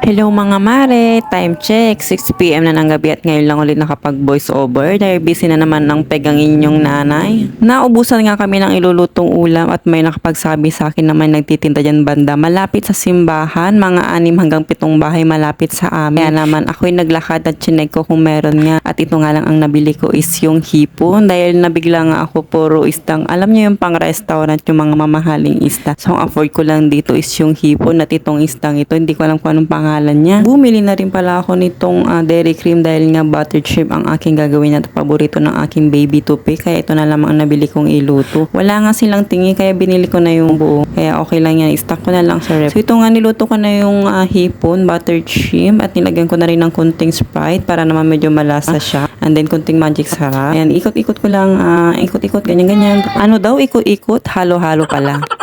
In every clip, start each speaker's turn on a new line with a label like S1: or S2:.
S1: Hello mga mare, time check, 6pm na ng gabi at ngayon lang ulit nakapag voice over dahil busy na naman ng pegang inyong nanay. Naubusan nga kami ng ilulutong ulam at may nakapagsabi sa akin na may nagtitinda dyan banda malapit sa simbahan, mga anim hanggang pitong bahay malapit sa amin. Kaya naman ako'y naglakad at chinek ko kung meron nga. At ito nga lang ang nabili ko is yung hipon. Dahil nabigla nga ako puro istang, alam niyo yung pang restaurant yung mga mamahaling ista. So ang afford ko lang dito is yung hipon at itong istang ito, hindi ko alam kung anong pangalan niya. Bumili na rin pala ako nitong ah, dairy cream dahil nga buttered shrimp ang aking gagawin at paborito ng aking baby tupi. Kaya ito na lamang ang nabili kong iluto. Wala nga silang tingi kaya binili ko na yung buo. Kaya okay lang yan. I-stock ko na lang sa ref. So ito nga niluto ko na yung ah, hipon, buttered shrimp at nilagyan ko na rin ng kunting sprite para naman medyo malasa siya. And then kunting magic sarap. Ayan, ikot-ikot ko lang, ah, ikot-ikot, ganyan-ganyan. Ano daw, ikot-ikot, halo-halo pala.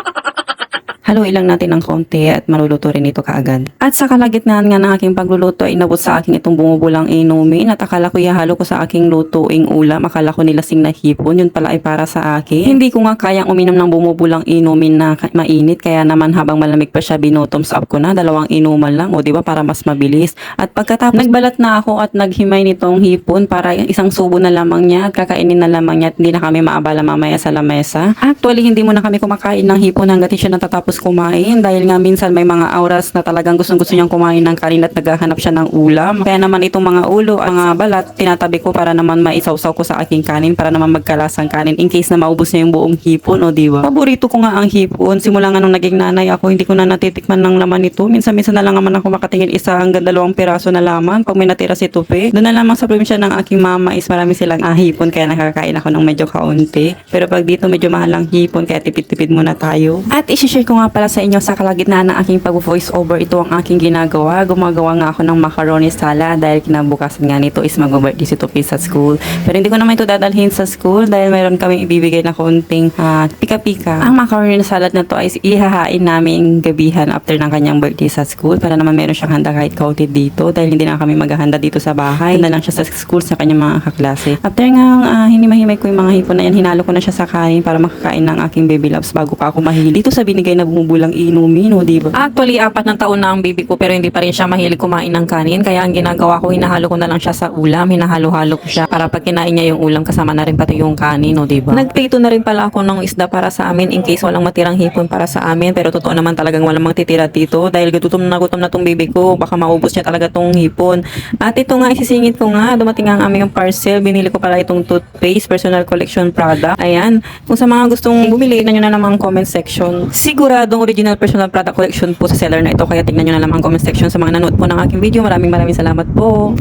S1: Haluin lang natin ng konti at maluluto rin ito kaagad. At sa kalagitnaan nga ng aking pagluluto ay inabot sa akin itong bumubulang inumin at akala ko ihalo ko sa aking lutuing ulam. Akala ko nilasing na hipon. Yun pala ay para sa akin. Hindi ko nga kayang uminom ng bumubulang inumin na mainit kaya naman habang malamig pa siya binotoms up ko na. Dalawang inuman lang o di ba para mas mabilis. At pagkatapos nagbalat na ako at naghimay nitong hipon para isang subo na lamang niya at kakainin na lamang niya at hindi na kami maabala mamaya sa lamesa. Actually hindi muna kami kumakain ng hipon hanggat siya natatapos kumain dahil nga minsan may mga oras na talagang gustong gusto niyang kumain ng kanin at naghahanap siya ng ulam. Kaya naman itong mga ulo, ang mga balat, tinatabi ko para naman maisawsaw ko sa aking kanin para naman magkalasang kanin in case na maubos niya yung buong hipon o diba? Paborito ko nga ang hipon. Simula nga nung naging nanay ako, hindi ko na natitikman ng laman nito. Minsan-minsan na lang naman ako makatingin isa hanggang dalawang piraso na laman pag may natira si Tupi. Doon na lamang sa probinsya ng aking mama is marami silang ah, hipon kaya nakakain ako ng medyo kaunti. Pero pag dito medyo mahal ang hipon kaya tipid-tipid muna tayo. At isi-share ko nga pala sa inyo sa kalagitnaan ng aking pag-voice over ito ang aking ginagawa. Gumagawa nga ako ng macaroni salad dahil kinabukasan nga nito is mag-birthday si Tupi sa school. Pero hindi ko naman ito dadalhin sa school dahil mayroon kaming ibibigay na konting ah, pika-pika. Ang macaroni salad na to ay ihahain namin gabihan after ng kanyang birthday sa school para naman meron siyang handa kahit kaunti dito dahil hindi na kami maghahanda dito sa bahay. Handa lang siya sa school sa kanyang mga kaklase. After nga uh, hinimay-himay ko yung mga hipon na yan, hinalo ko na siya sa kain para makakain ng aking baby loves bago pa ako mahilig. Dito sa binigay na bumubulang inumin, o diba? Actually, apat ng taon na ang baby ko pero hindi pa rin siya mahilig kumain ng kanin. Kaya ang ginagawa ko, hinahalo ko na lang siya sa ulam. Hinahalo-halo ko siya para pag kinain niya yung ulam kasama na rin pati yung kanin, o diba? Nagprito na rin pala ako ng isda para sa amin in case walang matirang hipon para sa amin. Pero totoo naman talagang walang magtitira dito dahil gutom na gutom na tong baby ko. Baka maubos niya talaga tong hipon. At ito nga, isisingit ko nga. Dumating nga ang aming parcel. Binili ko pala itong toothpaste, personal collection product. Ayan. Kung sa mga gustong bumili, tignan nyo na naman comment section. Siguradong original personal product collection po sa seller na ito. Kaya tignan nyo na naman ang comment section sa mga nanood po ng aking video. Maraming maraming salamat po.